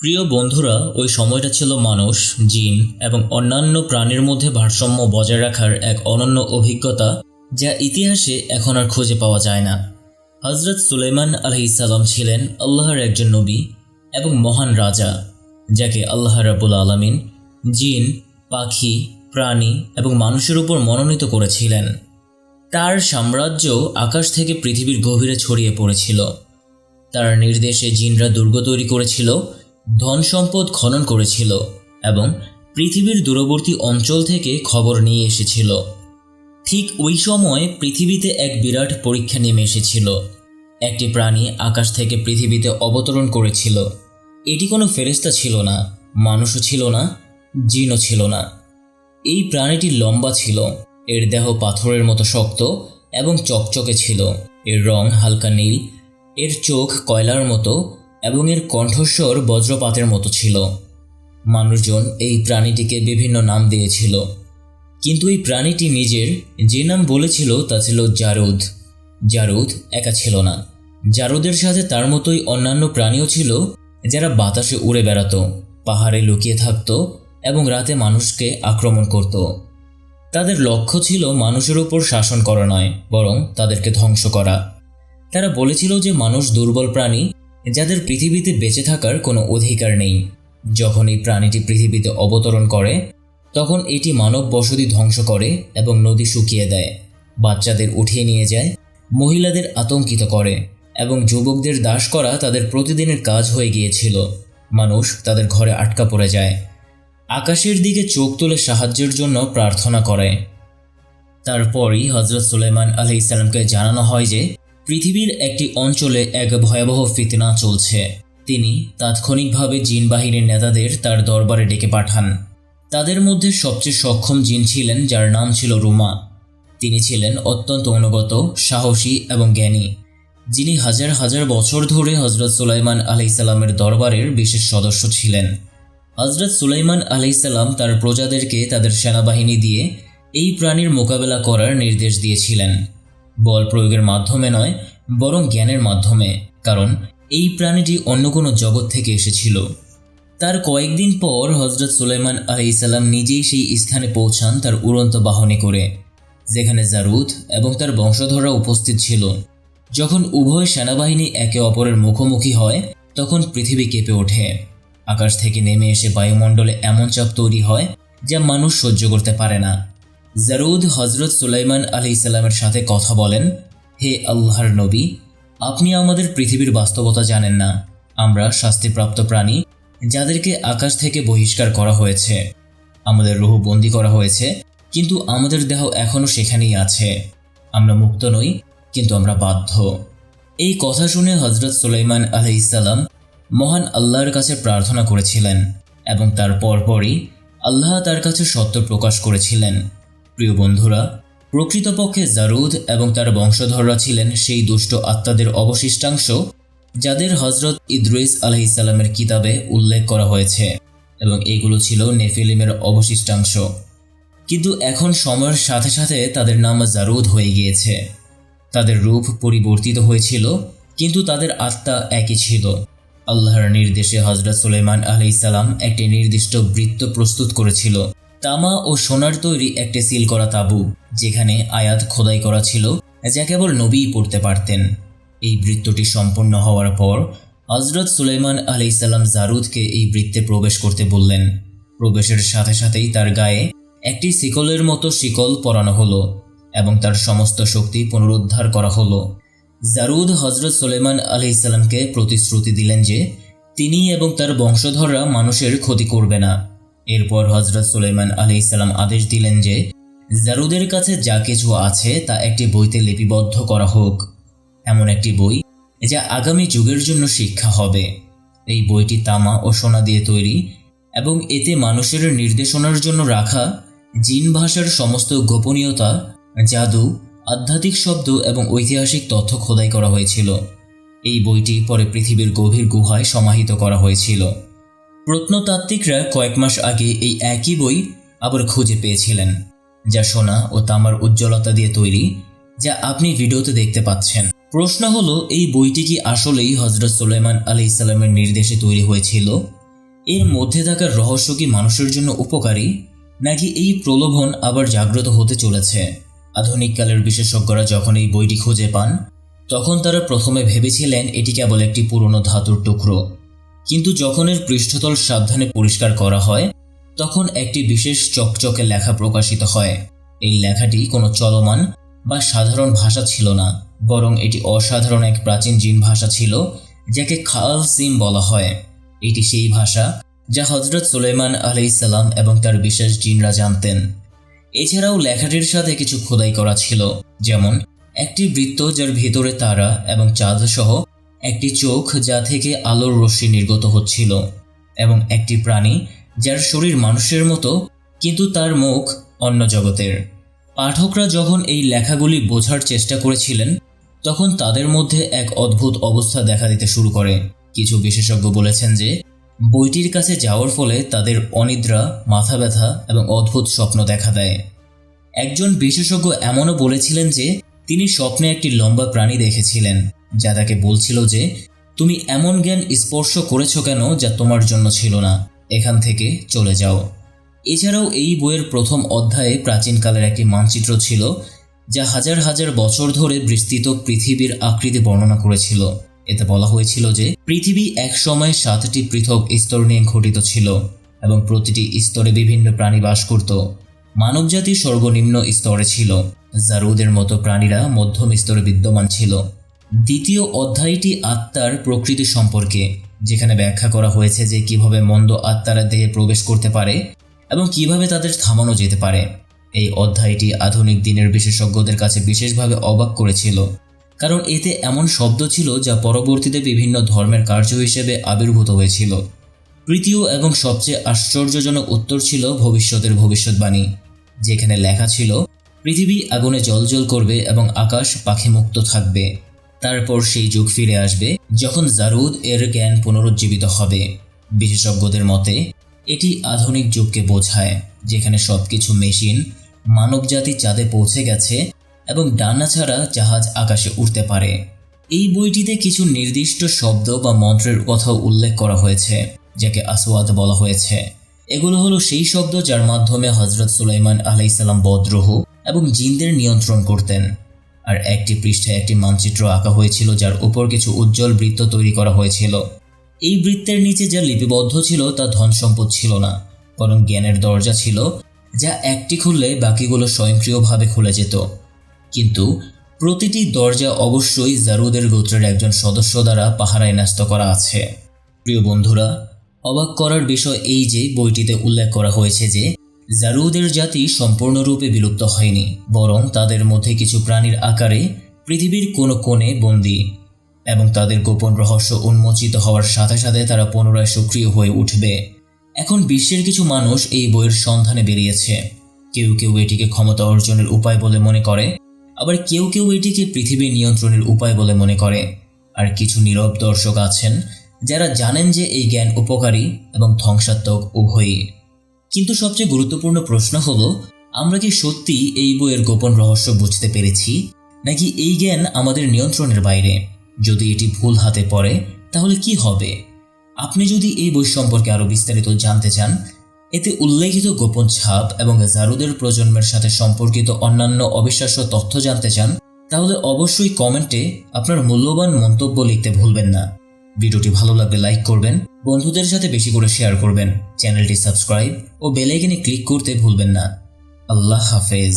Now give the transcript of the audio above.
প্রিয় বন্ধুরা, ওই সময়টা ছিল মানুষ, জিন এবং অন্যান্য প্রাণীর মধ্যে ভারসাম্য বজায় রাখার এক অনন্য অভিজ্ঞতা যা ইতিহাসে এখন আর খুঁজে পাওয়া যায় না। হজরত সুলেমান আলহিসাল্লাম ছিলেন আল্লাহর একজন নবী এবং মহান রাজা, যাকে আল্লাহ রাবুল আলমিন জিন, পাখি, প্রাণী এবং মানুষের উপর মনোনীত করেছিলেন। তার সাম্রাজ্য আকাশ থেকে পৃথিবীর গভীরে ছড়িয়ে পড়েছিল। তার নির্দেশে জিনরা দুর্গ তৈরি করেছিল ধন সম্পদ খনন করেছিল এবং পৃথিবীর দূরবর্তী অঞ্চল থেকে খবর নিয়ে এসেছিল। ঠিক ওই সময় পৃথিবীতে এক বিরাট পরীক্ষা নেমে এসেছিল। একটি প্রাণী আকাশ থেকে পৃথিবীতে অবতরণ করেছিল। এটি কোনো ফেরেস্তা ছিল না, মানুষও ছিল না, জিনও ছিল না। এই প্রাণীটি লম্বা ছিল, এর দেহ পাথরের মতো শক্ত এবং চকচকে ছিল। এর রং হালকা নীল, এর চোখ কয়লার মতো এবং এর কণ্ঠস্বর বজ্রপাতের মতো ছিল। মানুষজন এই প্রাণীটিকে বিভিন্ন নাম দিয়েছিল। কিন্তু এই প্রাণীটি নিজের যে নাম বলেছিল তা ছিল জারুদ। জারুদ একা ছিল না। জারুদের সাথে তার মতোই অন্যান্য প্রাণীও ছিল যারা বাতাসে উড়ে বেড়াতো, পাহাড়ে লুকিয়ে থাকতো এবং রাতে মানুষকে আক্রমণ করত। তাদের লক্ষ্য ছিল মানুষের উপর শাসন করা নয়, বরং তাদেরকে ধ্বংস করা। তারা বলেছিল যে মানুষ দুর্বল প্রাণী যাদের পৃথিবীতে বেঁচে থাকার কোনো অধিকার নেই। যখন এই প্রাণীটি পৃথিবীতে অবতরণ করে, তখন এটি মানব বসতি ধ্বংস করে এবং নদী শুকিয়ে দেয়। বাচ্চাদের উঠিয়ে নিয়ে যায়, মহিলাদের আতঙ্কিত করে এবং যুবকদের দাস করা তাদের প্রতিদিনের কাজ হয়ে গিয়েছিল। মানুষ তাদের ঘরে আটকা পড়ে যায়। আকাশের দিকে চোখ তুলে সাহায্যের জন্য প্রার্থনা করে। তারপরই হজরত সুলেমান আলি ইসলামকে জানানো হয় যে পৃথিবীর একটি অঞ্চলে এক ভয়াবহ ফিতনা চলছে। তিনি তাৎক্ষণিকভাবে জিন বাহিনীর নেতাদের তার দরবারে ডেকে পাঠান। তাদের মধ্যে সবচেয়ে সক্ষম জিন ছিলেন, যার নাম ছিল রুমা। তিনি ছিলেন অত্যন্ত অনুগত, সাহসী এবং জ্ঞানী। যিনি হাজার হাজার বছর ধরে হজরত সুলাইমান আলাইসাল্লামের দরবারের বিশেষ সদস্য ছিলেন। হজরত সুলাইমান আলাইসাল্লাম তার প্রজাদেরকে তাদের সেনাবাহিনী দিয়ে এই প্রাণীর মোকাবেলা করার নির্দেশ দিয়েছিলেন। বল প্রয়োগের মাধ্যমে নয়, বরং জ্ঞানের মাধ্যমে, কারণ এই প্রাণীটি অন্য কোনো জগৎ থেকে এসেছিল। তার কয়েকদিন পর হজরত সুলাইমান আলাইসাল্লাম নিজেই সেই স্থানে পৌঁছান তার উড়ন্ত বাহনে করে, যেখানে জারুদ এবং তার বংশধররা উপস্থিত ছিল। যখন উভয় সেনাবাহিনী একে অপরের মুখোমুখি হয়, তখন পৃথিবী কেঁপে ওঠে। আকাশ থেকে নেমে এসে বায়ুমণ্ডলে এমন চাপ তৈরি হয়, যা মানুষ সহ্য করতে পারে না। জারুদ হজরত সুলাইমান আলি ইসলামের সাথে কথা বলেন, হে আল্লাহর নবী, আপনি আমাদের পৃথিবীর বাস্তবতা জানেন না। আমরা শাস্তিপ্রাপ্ত প্রাণী যাদেরকে আকাশ থেকে বহিষ্কার করা হয়েছে। আমাদের রুহ বন্দি করা হয়েছে, কিন্তু আমাদের দেহ এখনও সেখানেই আছে। আমরা মুক্ত নই, কিন্তু আমরা বাধ্য। এই কথা শুনে হজরত সুলাইমান আলহ ইসাল্লাম মহান আল্লাহর কাছে প্রার্থনা করেছিলেন এবং তার পরপরই আল্লাহ তার কাছে সত্য প্রকাশ করেছিলেন। প্রিয় বন্ধুরা, প্রকৃতপক্ষে জারুদ এবং তার বংশধররা ছিলেন সেই দুষ্ট আত্মাদের অবশিষ্টাংশ যাদের হজরত ইদ্রুইস আলহিসাল্লামের কিতাবে উল্লেখ করা হয়েছে এবং এগুলো ছিল নেফিলিমের অবশিষ্টাংশ। কিন্তু এখন সময়ের সাথে সাথে তাদের নাম জারুদ হয়ে গিয়েছে। তাদের রূপ পরিবর্তিত হয়েছিল, কিন্তু তাদের আত্মা একই ছিল। আল্লাহর নির্দেশে হজরত সুলেমান আলহিসাল্লাম একটি নির্দিষ্ট বৃত্ত প্রস্তুত করেছিল। তামা ও সোনার তৈরি একটি সিল করা তাবু, যেখানে আয়াত খোদাই করা ছিল, যা কেবল নবীই পড়তে পারতেন। এই বৃত্তটি সম্পন্ন হওয়ার পর হজরত সুলেমান আলহিসাল্লাম জারুদকে এই বৃত্তে প্রবেশ করতে বললেন। প্রবেশের সাথে সাথেই তার গায়ে একটি শিকলের মতো শিকল পরানো হলো এবং তার সমস্ত শক্তি পুনরুদ্ধার করা হলো। জারুদ হজরত সুলেমান আলহিসাল্লামকে প্রতিশ্রুতি দিলেন যে, তিনি এবং তার বংশধররা মানুষের ক্ষতি করবে না। এরপর হজরত সুলেমান আলি ইসলাম আদেশ দিলেন যে, জারুদের কাছে যা কিছু আছে তা একটি বইতে লিপিবদ্ধ করা হোক। এমন একটি বই যা আগামী যুগের জন্য শিক্ষা হবে। এই বইটি তামা ও সোনা দিয়ে তৈরি এবং এতে মানুষের নির্দেশনার জন্য রাখা জিন ভাষার সমস্ত গোপনীয়তা, জাদু, আধ্যাত্মিক শব্দ এবং ঐতিহাসিক তথ্য খোদাই করা হয়েছিল। এই বইটি পরে পৃথিবীর গভীর গুহায় সমাহিত করা হয়েছিল। প্রত্নতাত্ত্বিকরা কয়েক মাস আগে এই একই বই আবার খুঁজে পেয়েছিলেন, যা সোনা ও তামার উজ্জ্বলতা দিয়ে তৈরি, যা আপনি ভিডিওতে দেখতে পাচ্ছেন। প্রশ্ন হলো, এই বইটি কি আসলেই হজরত সুলেমান আলি ইসলামের নির্দেশে তৈরি হয়েছিল? এর মধ্যে থাকার রহস্য কি মানুষের জন্য উপকারী, নাকি এই প্রলোভন আবার জাগ্রত হতে চলেছে? আধুনিককালের বিশেষজ্ঞরা যখন এই বইটি খুঁজে পান, তখন তারা প্রথমে ভেবেছিলেন এটি কেবল একটি পুরনো ধাতুর টুকরো। কিন্তু যখন এর পৃষ্ঠতল সাবধানে পরিষ্কার করা হয়, তখন একটি বিশেষ চকচকে লেখা প্রকাশিত হয়। এই লেখাটি কোনো চলমান বা সাধারণ ভাষা ছিল না, বরং এটি অসাধারণ এক প্রাচীন জিন ভাষা ছিল, যাকে খাল সিম বলা হয়। এটি সেই ভাষা যা হজরত সুলেমান আলাইসাল্লাম এবং তার বিশেষ জিনরা জানতেন। এছাড়াও লেখাটির সাথে কিছু খোদাই করা ছিল, যেমন একটি বৃত্ত যার ভেতরে তারা এবং চাঁদ সহ একটি চোখ যা থেকে আলোর রশ্মি নির্গত হচ্ছিল, এবং একটি প্রাণী যার শরীর মানুষের মতো, কিন্তু তার মুখ অন্য জগতের। পাঠকরা যখন এই লেখাগুলি বোঝার চেষ্টা করেছিলেন, তখন তাদের মধ্যে এক অদ্ভুত অবস্থা দেখা দিতে শুরু করে। কিছু বিশেষজ্ঞ বলেছেন যে, বইটির কাছে যাওয়ার ফলে তাদের অনিদ্রা, মাথা ব্যথা এবং অদ্ভুত স্বপ্ন দেখা দেয়। একজন বিশেষজ্ঞ এমনও বলেছিলেন যে, তিনি স্বপ্নে একটি লম্বা প্রাণী দেখেছিলেন। যা তাকে বলছিল যে, তুমি এমন জ্ঞান স্পর্শ করেছ কেন যা তোমার জন্য ছিল না? এখান থেকে চলে যাও। এছাড়াও এই বইয়ের প্রথম অধ্যায়ে প্রাচীনকালের একটি মানচিত্র ছিল, যা হাজার হাজার বছর ধরে বিস্তৃত পৃথিবীর আকৃতি বর্ণনা করেছিল। এতে বলা হয়েছিল যে, পৃথিবী এক সময় সাতটি পৃথক স্তর নিয়ে গঠিত ছিল এবং প্রতিটি স্তরে বিভিন্ন প্রাণী বাস করত। মানবজাতি সর্বনিম্ন স্তরে ছিল। জারুদের মতো প্রাণীরা মধ্যম স্তরে বিদ্যমান ছিল। দ্বিতীয় অধ্যায়টি আত্মার প্রকৃতি সম্পর্কে, যেখানে ব্যাখ্যা করা হয়েছে যে কীভাবে মন্দ আত্মারা দেহে প্রবেশ করতে পারে এবং কীভাবে তাদের থামানো যেতে পারে। এই অধ্যায়টি আধুনিক দিনের বিশেষজ্ঞদের কাছে বিশেষভাবে অবাক করেছিল, কারণ এতে এমন শব্দ ছিল যা পরবর্তীতে বিভিন্ন ধর্মের কার্য হিসেবে আবির্ভূত হয়েছিল। তৃতীয় এবং সবচেয়ে আশ্চর্যজনক উত্তর ছিল ভবিষ্যতের ভবিষ্যৎবাণী, যেখানে লেখা ছিল, পৃথিবী আগুনে জলজল করবে এবং আকাশ পাখিমুক্ত থাকবে। তারপর সেই যুগ ফিরে আসবে যখন জারুদ এর জ্ঞান পুনরুজ্জীবিত হবে। বিশেষজ্ঞদের মতে, এটি আধুনিক যুগকে বোঝায়, যেখানে সবকিছু মেশিন মানবজাতি চাঁদে পৌঁছে গেছে এবং ডানা ছাড়া জাহাজ আকাশে উঠতে পারে। এই বইটিতে কিছু নির্দিষ্ট শব্দ বা মন্ত্রের কথাও উল্লেখ করা হয়েছে, যাকে আসওয়াদ বলা হয়েছে। এগুলো হলো সেই শব্দ যার মাধ্যমে হজরত সুলাইমান আলাইসাল্লাম বদ্রহ এবং জিনদের নিয়ন্ত্রণ করতেন। আর একটি পৃষ্ঠায় একটি মানচিত্র আঁকা হয়েছিল যার উপর কিছু উজ্জ্বল বৃত্ত তৈরি করা হয়েছিল। এই বৃত্তের নিচে যা লিপিবদ্ধ ছিল তা ধন সম্পদ ছিল না, বরং জ্ঞানের দরজা ছিল, যা একটি খুললে বাকিগুলো স্বয়ংক্রিয়ভাবে খুলে যেত। কিন্তু প্রতিটি দরজা অবশ্যই জারুদের গোত্রের একজন সদস্য দ্বারা পাহারায় ন্যস্ত করা আছে। প্রিয় বন্ধুরা, অবাক করার বিষয় এই যে বইটিতে উল্লেখ করা হয়েছে যে জারুদের জাতি সম্পূর্ণরূপে বিলুপ্ত হয়নি, বরং তাদের মধ্যে কিছু প্রাণীর আকারে পৃথিবীর কোনো কোণে বন্দী এবং তাদের গোপন রহস্য উন্মোচিত হওয়ার সাথে সাথে তারা পুনরায় সক্রিয় হয়ে উঠবে। এখন বিশ্বের কিছু মানুষ এই বইয়ের সন্ধানে বেরিয়েছে। কেউ কেউ এটিকে ক্ষমতা অর্জনের উপায় বলে মনে করে, আবার কেউ কেউ এটিকে পৃথিবী নিয়ন্ত্রণের উপায় বলে মনে করে। আর কিছু নীরব দর্শক আছেন, যারা জানেন যে এই জ্ঞান উপকারী এবং ধ্বংসাত্মক উভয়ই। কিন্তু সবচেয়ে গুরুত্বপূর্ণ প্রশ্ন হলো, আমরা কি সত্যি এই বইয়ের গোপন রহস্য বুঝতে পেরেছি? নাকি এই জ্ঞান আমাদের নিয়ন্ত্রণের বাইরে? যদি এটি ভুল হাতে পড়ে, তাহলে কি হবে? আপনি যদি এই বই সম্পর্কে আরও বিস্তারিত জানতে চান, এতে উল্লেখিত গোপন ছাপ এবং জারুদের প্রজন্মের সাথে সম্পর্কিত অন্যান্য অবিশ্বাস্য তথ্য জানতে চান, তাহলে অবশ্যই কমেন্টে আপনার মূল্যবান মন্তব্য লিখতে ভুলবেন না। ভিডিওটি ভালো লাগলে লাইক করবেন, বন্ধুদের সাথে বেশি করে শেয়ার করবেন, চ্যানেলটি সাবস্ক্রাইব ও বেলাইকেনে ক্লিক করতে ভুলবেন না। আল্লাহ হাফেজ।